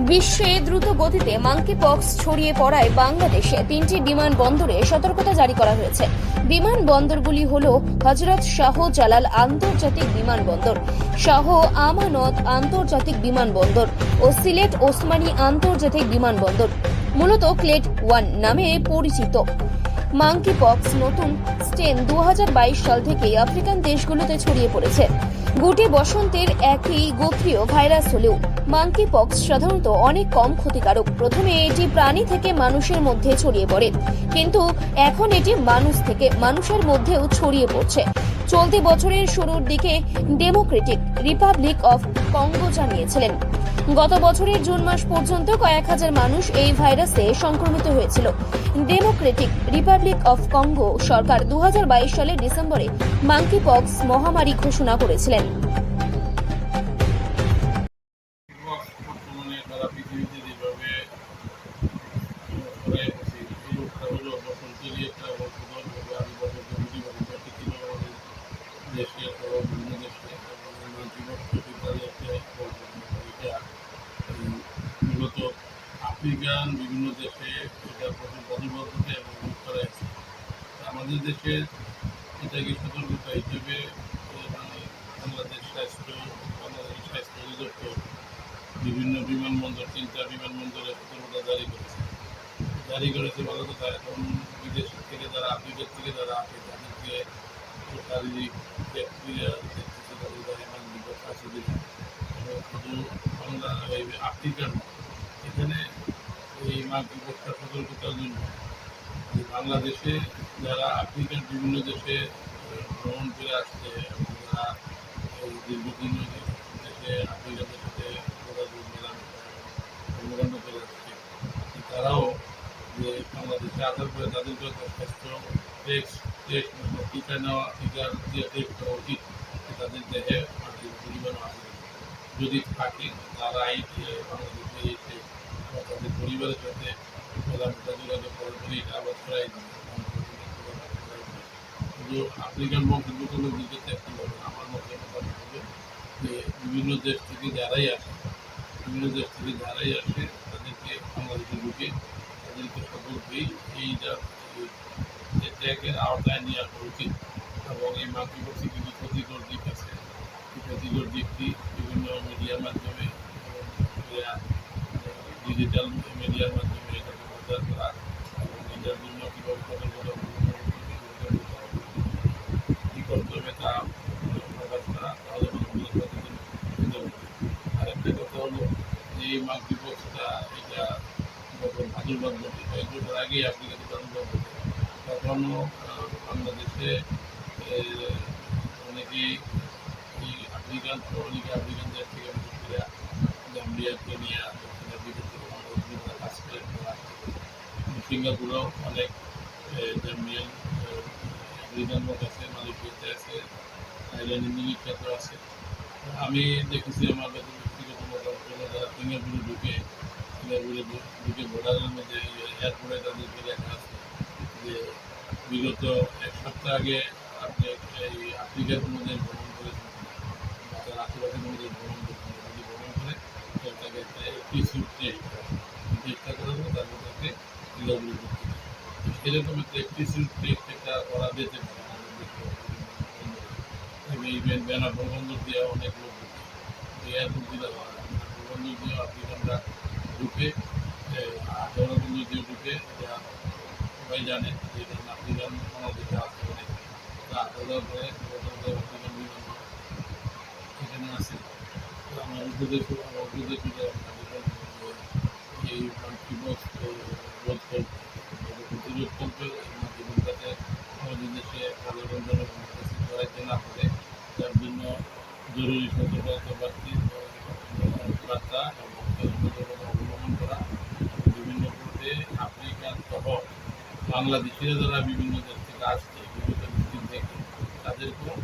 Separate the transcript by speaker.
Speaker 1: বিশ্বে দ্রুত গতিতে মাঙ্কি পক্স ছড়িয়ে পড়ায় বাংলাদেশে তিনটি বিমানবন্দরে সতর্কতা জারি করা হয়েছে। বিমানবন্দরগুলি হল হজরত শাহ জালাল আন্তর্জাতিক বিমানবন্দর শাহ আমানত আন্তর্জাতিক বিমানবন্দর ও সিলেট ওসমানী আন্তর্জাতিক বিমানবন্দর মূলত ক্লেট ওয়ান নামে পরিচিত। মাঙ্কি পক্স নতুন স্টেন দু হাজার বাইশ সাল থেকে আফ্রিকান দেশগুলোতে ছড়িয়ে পড়েছে। গুটি বসন্তের একই গোত্রীয় ভাইরাস হলেও মাঙ্কি পক্স সাধারণত অনেক কম ক্ষতিকারক। প্রথমে এটি প্রাণী থেকে মানুষের মধ্যে ছড়িয়ে পড়ে। কিন্তু এখন এটি মানুষ থেকে, মানুষের মধ্যেও ছড়িয়ে পড়ছে। চলতি বছরের শুরুর দিকে ডেমোক্রেটিক রিপাবলিক অফ কঙ্গো জানিয়েছিলেন। গত বছরের জুন মাস পর্যন্ত কয়েক হাজার মানুষ এই ভাইরাসে সংক্রমিত হয়েছিল। ডেমোক্রেটিক রিপাবলিক অফ কঙ্গো সরকার দু হাজার বাইশ সালের ডিসেম্বরে মাঙ্কি পক্স মহামারী ঘোষণা করেছিলেন।
Speaker 2: পৃথিবীতে যেভাবে ভাবে আমি বছর দুটি বছর ছিল আমাদের দেশে সহ বিভিন্ন দেশে এবং মাতৃবর্ষিতারই একটা বংশধর। এটা এই মূলত আফ্রিকান বিভিন্ন দেশে এটা প্রতিবদ্ধতা এবং ছড়াই আছে আমাদের দেশে এটাকে সতর্কতা হিসেবে মানে বাংলাদেশ স্বাস্থ্য বাংলাদেশ স্বাস্থ্য অধিদপ্তর বিভিন্ন বিমানবন্দর, তিনটা বিমানবন্দরে সতর্কতা জারি করেছে। জারি করেছে বলা কথা এখন বিদেশ থেকে যারা, আফ্রিকার থেকে যারা আসে, তাদেরকে শারীরিক ব্যাকটেরিয়া দেখতেছে, তাদের মানবিক শুধু এই আফ্রিকার এই মাতৃপক্ষা সতর্কতার জন্য বাংলাদেশে যারা আফ্রিকার বিভিন্ন দেশে ভ্রমণ করে আসছে এবং যারা দীর্ঘদিন দেশে আফ্রিকাদের সাথে যোগাযোগ মেলামেশা করে আসছে তারাও যে বাংলাদেশে আসার পরে তাদেরকে একটা স্বাস্থ্য মানে টিকা নেওয়া টিকার যে টেস্ট করা উচিত তাদের দেহে পরিমাণ কিনা। যদি থাকে, তারাই যে বাংলাদেশে তাদের পরিবারের সাথে মেলামেশা যোগাযোগ করে বলে এটা আবার ছড়াই দিবে শুধু আফ্রিকান বংশোদ্ভূতের দিকে দেখতে হবে আমার মতে হবে যে বিভিন্ন দেশ থেকে যারাই আসে, বিভিন্ন দেশ থেকে যারাই আসে, তাদেরকে বাংলাদেশে ঢুকে তাদেরকে সকলকেই এই যা ট্যাগের আওতায় নিয়ে আসা উচিত। এবং এই মাতৃপক্ষে কিছু ক্ষতিকর দিক আছে। ক্ষতিকর দিকটি বিভিন্ন মিডিয়ার মাধ্যমে ডিজিটাল মিডিয়ার মাধ্যমে এটাকে প্রচার করা এবং এটার জন্য কীভাবে করতে হবে, কী করতে হবে তা প্রকাশ করা তাহলে মানুষগুলো সচেতন হতে পারবে। আরেকটা কথা হলো যে এই মাতৃপক্ষটা এটা গত ভাদুরবাদ ঘটে কয়েক বছর আগেই আফ্রিকাতে ঘটে তখনও বাংলাদেশে অনেকেই আফ্রিকান অনেকে আফ্রিকান দেশ থেকে জাম্বিয়া কেনিয়া দক্ষিণ আফ্রিকা থেকে বাংলাদেশে কাজ করে তারা আসছে। সিঙ্গাপুরেও অনেক জাম্বিয়ান আফ্রিকান আছে মালয়েশিয়াতে আছে থাইল্যান্ড ইন্দোনেশিয়াতেও আছে আমি দেখেছি আমার কাছে ব্যক্তিগত যারা সিঙ্গাপুরে ঢুকে সিঙ্গাপুরে ঢুকে বর্ডারের মধ্যে এয়ারপোর্টে তাদেরকে দেখা আছে যে বিগত এক সপ্তাহ আগে আপনি এই আফ্রিকার কোনো দেশ ভ্রমণ করেছেন বা তার আশেপাশে কোনো দেশ ভ্রমণ করছেন যদি ভ্রমণ করে তো তাকে একটা একটি সুট টেস্ট টেস্টটা করে দেবো তারপর তাকে সিঙ্গাপুরে ঢুকতে হবে। তো সেরকম একটা একটি সুট টেস্ট একটা করা যেতে পারে আমাদের দেশে। এই ব্যান ব্যানার বন্ধ দিয়ে অনেক লোক এয়ারপোর্ট দিতে হয় বন্ধ দিয়ে আফ্রিকানরা ঢুকে আঠারো বন্ধ দিয়ে ঢুকে সবাই জানে যে এটা আফ্রিকান বাংলাদেশে আসতে পারে আঠারো পরে বিমান এখানে আছে আমার উপদেশ আমার উপদেশ এই জরুরি সতর্কতা বার্তা সতর্কতা অবলম্বন করা বিভিন্ন পথে আফ্রিকান সহ বাংলাদেশিরা যারা বিভিন্ন দেশ থেকে আসছে, বিভিন্ন ডিস্ট্রিক্ট থেকে তাদেরকেও